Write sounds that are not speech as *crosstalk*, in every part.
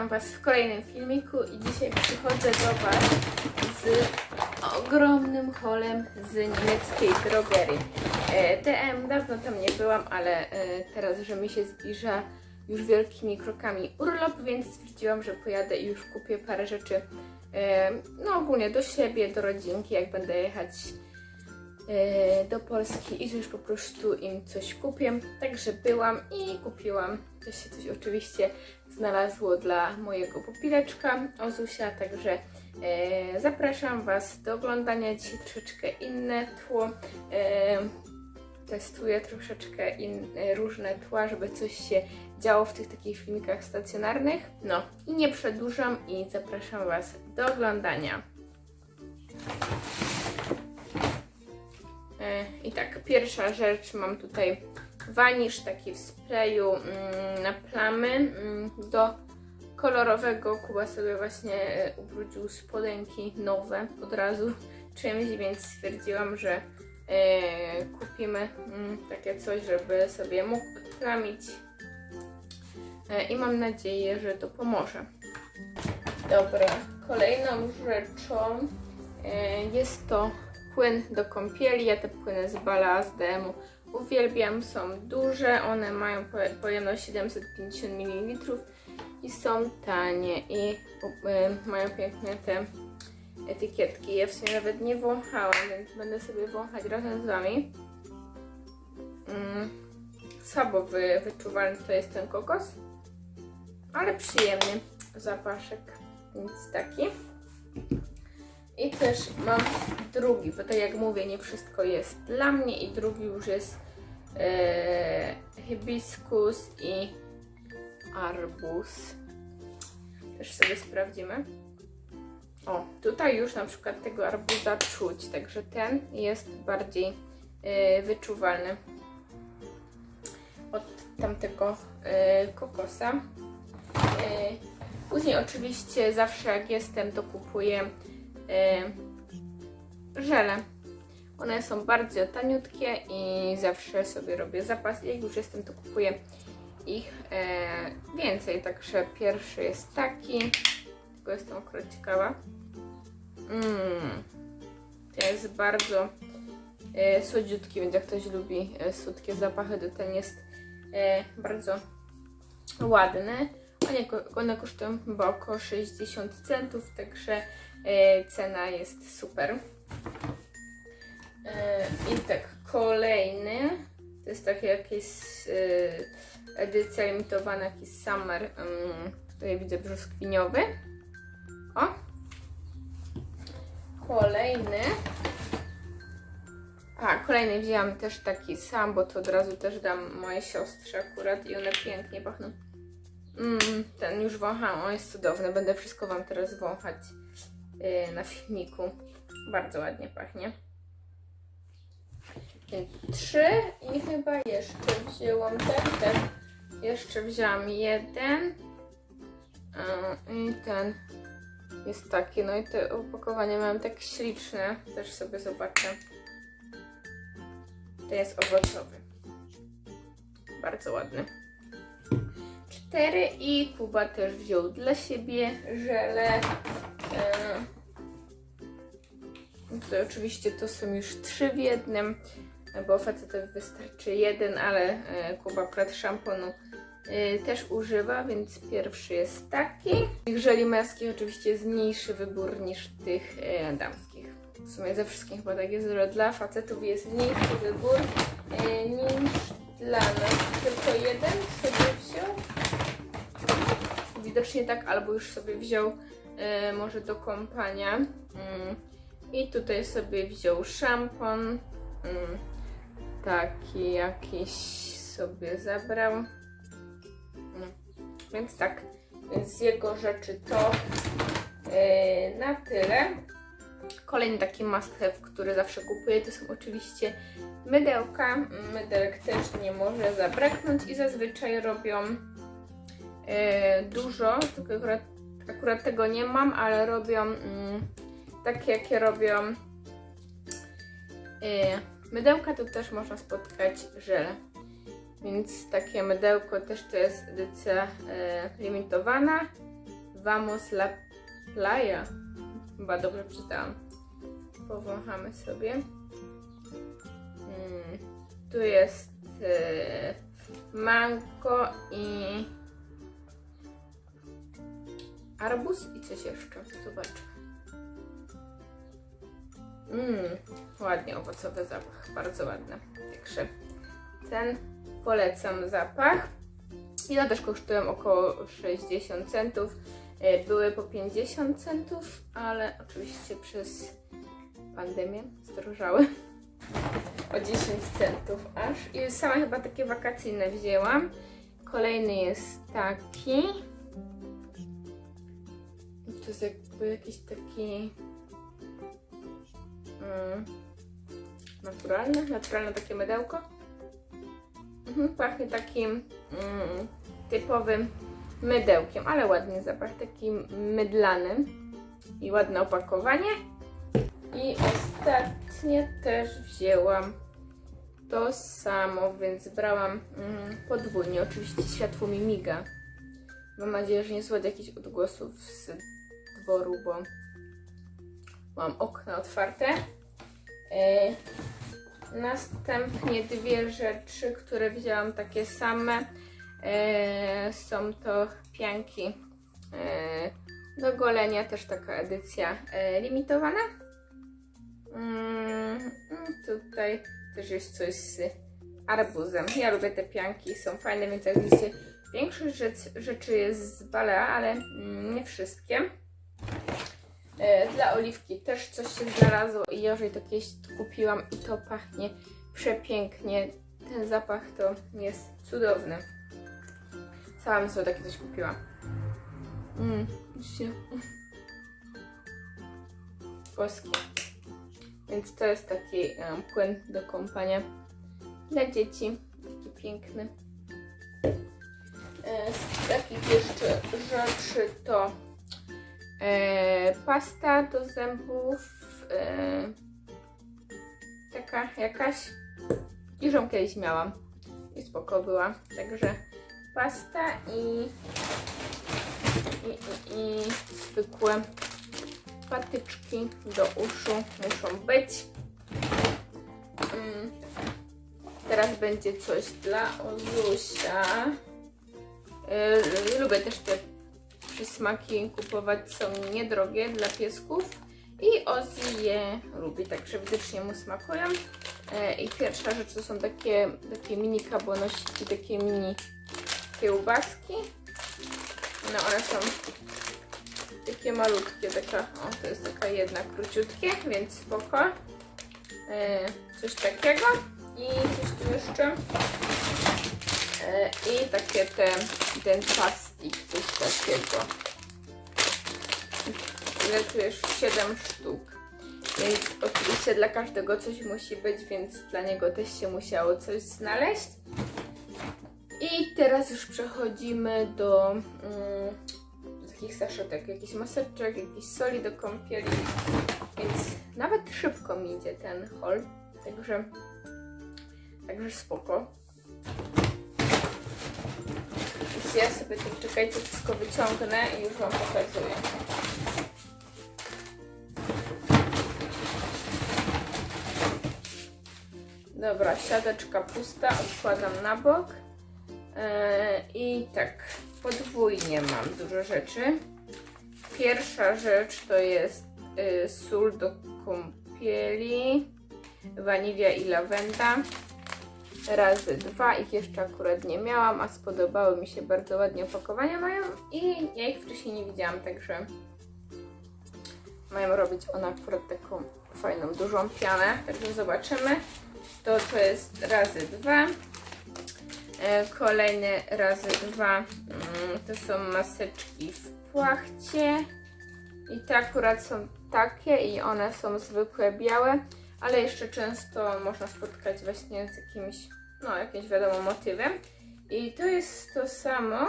witam Was w kolejnym filmiku i dzisiaj przychodzę do Was z ogromnym holem z niemieckiej drogerii. E, TM, dawno tam nie byłam, ale e, teraz, że mi się zbliża już wielkimi krokami urlop, więc stwierdziłam, że pojadę i już kupię parę rzeczy, e, no ogólnie do siebie, do rodzinki, jak będę jechać do Polski i że już po prostu im coś kupię. Także byłam i kupiłam. Też się coś oczywiście znalazło dla mojego pupileczka Ozusia, także e, zapraszam Was do oglądania dzisiaj troszeczkę inne tło. E, testuję troszeczkę in, e, różne tła, żeby coś się działo w tych takich filmikach stacjonarnych. No i nie przedłużam i zapraszam Was do oglądania. E, I tak, pierwsza rzecz, mam tutaj wanisz taki w sprayu mm, na plamy mm, do kolorowego. Kuba sobie właśnie e, ubrudził spodenki nowe od razu czymś, więc stwierdziłam, że e, kupimy mm, takie coś, żeby sobie mógł plamić e, i mam nadzieję, że to pomoże. Dobra, kolejną rzeczą jest to płyn do kąpieli. Ja te płyny z Bala z DM-u uwielbiam. Są duże, one mają poje- pojemność 750 ml i są tanie i y, mają piękne te etykietki. Ja w sumie nawet nie wąchałam, więc będę sobie wąchać razem z Wami. Mm, słabo wy, wyczuwalny to jest ten kokos, ale przyjemny zapaszek, więc taki. I też mam drugi, bo tak jak mówię, nie wszystko jest dla mnie i drugi już jest e, hibiskus i arbuz. Też sobie sprawdzimy. O, tutaj już na przykład tego arbuza czuć, także ten jest bardziej e, wyczuwalny od tamtego e, kokosa. E, później oczywiście zawsze jak jestem, to kupuję żele. One są bardzo taniutkie i zawsze sobie robię zapas. Jak już jestem, to kupuję ich e, więcej. Także pierwszy jest taki. Tylko jestem akurat ciekawa. Mm. Ten jest bardzo e, słodziutki, więc jak ktoś lubi słodkie zapachy, to ten jest bardzo ładny. One, ko- one kosztują chyba około 60 centów, także e, cena jest super. E, I tak, kolejny to jest takie jakieś e, edycja limitowana, jakiś summer. Um, tutaj widzę brzoskwiniowy. O! Kolejny. A, kolejny wzięłam też taki sam, bo to od razu też dam mojej siostrze akurat i one pięknie pachną. Mm, ten już wąchałam, on jest cudowny. Będę wszystko Wam teraz wąchać yy, na filmiku. Bardzo ładnie pachnie. Trzy i chyba jeszcze wzięłam ten, ten. Jeszcze wzięłam jeden. A, I ten jest taki. No i te opakowania mam tak śliczne. Też sobie zobaczę. To jest owocowy. Bardzo ładny. Cztery i Kuba też wziął dla siebie żele. E, Tutaj oczywiście to są już trzy w jednym, bo facetowi wystarczy jeden, ale e, Kuba akurat szamponu e, też używa, więc pierwszy jest taki. Tych żeli męskich oczywiście jest mniejszy wybór niż tych damskich. W sumie ze wszystkich chyba tak jest, że dla facetów jest mniejszy wybór niż dla nas. Tylko jeden. Widocznie tak, albo już sobie wziął e, może do kąpania. Mm. I tutaj sobie wziął szampon. Mm, taki jakiś sobie zabrał. No. Więc tak, z jego rzeczy to yy, na tyle. Kolejny taki must have, który zawsze kupuję, to są oczywiście mydełka. Mydełek też nie może zabraknąć i zazwyczaj robią dużo, tylko akurat, akurat tego nie mam, ale robią mm, takie jakie robią yy, mydełka, to też można spotkać żele. Więc takie mydełko też to jest edycja yy, limitowana. Vamos la playa. Chyba dobrze czytałam. Powąchamy sobie. Mm, tu jest e, mango i arbuz i coś jeszcze. Zobaczmy. Mmm, ładnie owocowy zapach, bardzo ładny. Także ten polecam zapach. I one też kosztują około 60 centów. E, Były po 50 centów, ale oczywiście przez pandemię zdrożały *laughs* o 10 centów aż. I sama chyba takie wakacyjne wzięłam. Kolejny jest taki. Jest jakby jakiś taki mm, naturalne, naturalne takie mydełko. Mhm, pachnie takim mm, typowym mydełkiem, ale ładnie zapach, taki mydlany i ładne opakowanie. I ostatnie też wzięłam to samo, więc brałam mm, podwójnie. Oczywiście światło mi miga. Mam nadzieję, że nie słychać jakichś odgłosów z dworu, bo mam okna otwarte. E, następnie dwie rzeczy, które wzięłam takie same. E, są to pianki e, do golenia, też taka edycja limitowana. Mm, tutaj też jest coś z arbuzem. Ja lubię te pianki, są fajne, więc jak widzicie, większość rzecz, rzeczy jest z Balea, ale nie wszystkie. E, Dla oliwki też coś się znalazło i już to kiedyś kupiłam i to pachnie przepięknie. Ten zapach to jest cudowny. Sama sobie takie coś kupiła. Mmm, się. Boski. Więc to jest taki um, płyn do kąpania dla dzieci. Taki piękny. E, Z takich jeszcze rzeczy to e, pasta do zębów. E, taka jakaś. Już ją kiedyś miałam. I spoko była. Także pasta i, i, i, i zwykłe patyczki do uszu muszą być. Mm. Teraz będzie coś dla Ozusia. Yy, lubię też te przysmaki kupować, są niedrogie dla piesków. I Ozzy je lubi, także widocznie mu smakują. E, I pierwsza rzecz to są takie, takie mini kabonosiki, takie mini kiełbaski. No one są takie malutkie, taka, o to jest taka jedna króciutkie, więc spoko. E, coś takiego i coś tu jeszcze. E, I takie te, ten plastik, coś takiego. Ile tu jest? 7 sztuk. Więc oczywiście dla każdego coś musi być, więc dla niego też się musiało coś znaleźć. I teraz już przechodzimy do mm, takich saszetek, jakichś maseczek, jakichś soli do kąpieli. Więc nawet szybko mi idzie ten haul. Także, także spoko. Ja sobie tu czekajcie, wszystko wyciągnę i już Wam pokazuję. Dobra, siateczka pusta, odkładam na bok. Eee, I tak, podwójnie mam dużo rzeczy. Pierwsza rzecz to jest y, sól do kąpieli, wanilia i lawenda. Razy dwa, ich jeszcze akurat nie miałam, a spodobały mi się bardzo ładnie opakowania mają i ja ich wcześniej nie widziałam, także mają robić one akurat taką fajną, dużą pianę, także zobaczymy. To to jest razy dwa. E, Kolejny razy dwa mm, to są maseczki w płachcie. I te akurat są takie i one są zwykłe białe, ale jeszcze często można spotkać właśnie z jakimś, no jakimś wiadomo motywem. I to jest to samo,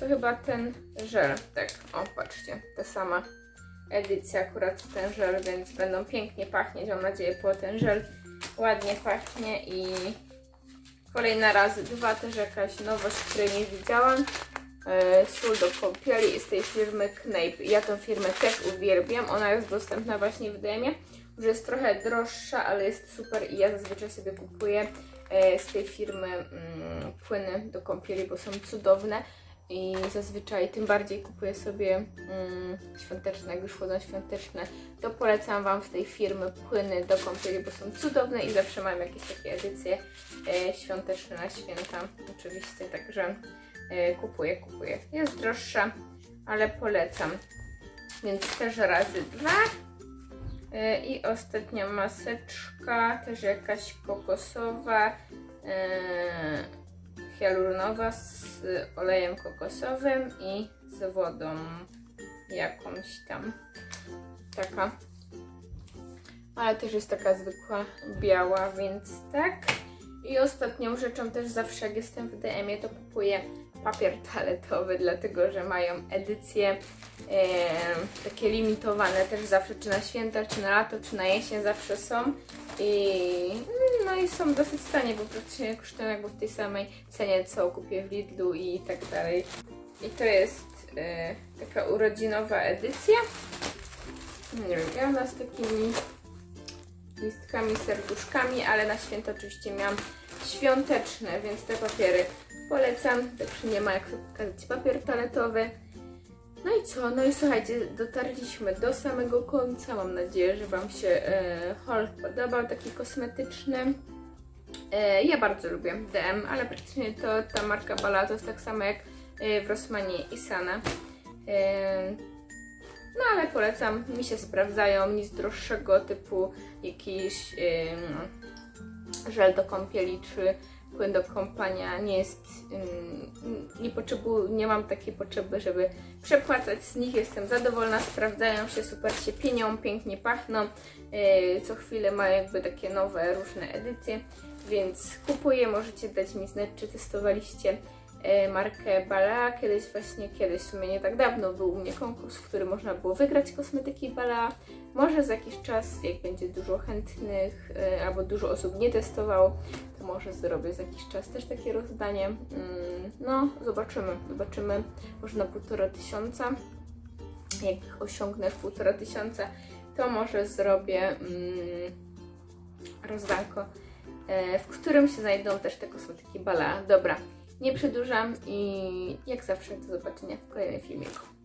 co chyba ten żel. Tak, o patrzcie, ta sama edycja akurat ten żel, więc będą pięknie pachnieć, mam nadzieję, po ten żel ładnie pachnie i kolejna razy dwa też jakaś nowość, której nie widziałam. E, sól do kąpieli z tej firmy Knape. Ja tą firmę też uwielbiam. Ona jest dostępna właśnie w DM-ie. Już jest trochę droższa, ale jest super i ja zazwyczaj sobie kupuję e, z tej firmy mm, płyny do kąpieli, bo są cudowne. I zazwyczaj tym bardziej kupuję sobie mm, świąteczne, jak już wchodzą świąteczne, to polecam Wam z tej firmy płyny do kąpieli, bo są cudowne i zawsze mam jakieś takie edycje e, świąteczne na święta. Oczywiście, także kupuję, kupuję. Jest droższa, ale polecam. Więc też razy dwa. E, I ostatnia maseczka, też jakaś kokosowa. E, hialuronowa z olejem kokosowym i z wodą jakąś tam. Taka. Ale też jest taka zwykła biała, więc tak. I ostatnią rzeczą też zawsze jak jestem w DM-ie to kupuję papier toaletowy, dlatego że mają edycje e, takie limitowane też zawsze, czy na święta, czy na lato, czy na jesień zawsze są. I no i są dosyć tanie, bo praktycznie kosztują jakby w tej samej cenie, co kupię w Lidlu i tak dalej. I to jest e, taka urodzinowa edycja. Nie wygląda z takimi listkami, serduszkami, ale na święta oczywiście miałam świąteczne, więc te papiery polecam. Także nie ma jak pokazać papier toaletowy. No i co? No i słuchajcie, dotarliśmy do samego końca. Mam nadzieję, że Wam się e, haul podobał, taki kosmetyczny. E, ja bardzo lubię DM, ale praktycznie to ta marka Bala to jest tak samo jak e, w Rossmanie i Sana. E, no ale polecam, mi się sprawdzają, nic droższego typu jakiś ym, żel do kąpieli czy płyn do kąpania nie jest, ym, nie potrzebuję, nie mam takiej potrzeby, żeby przepłacać z nich, jestem zadowolona, sprawdzają się, super się pienią, pięknie pachną, yy, co chwilę mają jakby takie nowe, różne edycje, więc kupuję, możecie dać mi znać, czy testowaliście markę Bala. Kiedyś właśnie, kiedyś w sumie nie tak dawno był u mnie konkurs, w którym można było wygrać kosmetyki Bala. Może za jakiś czas, jak będzie dużo chętnych e, albo dużo osób nie testowało, to może zrobię za jakiś czas też takie rozdanie. Mm, No, zobaczymy, zobaczymy. Może na półtora tysiąca. Jak osiągnę półtora tysiąca, to może zrobię mm, rozdanko, e, w którym się znajdą też te kosmetyki Bala. Dobra, nie przedłużam i jak zawsze do zobaczenia w kolejnym filmiku.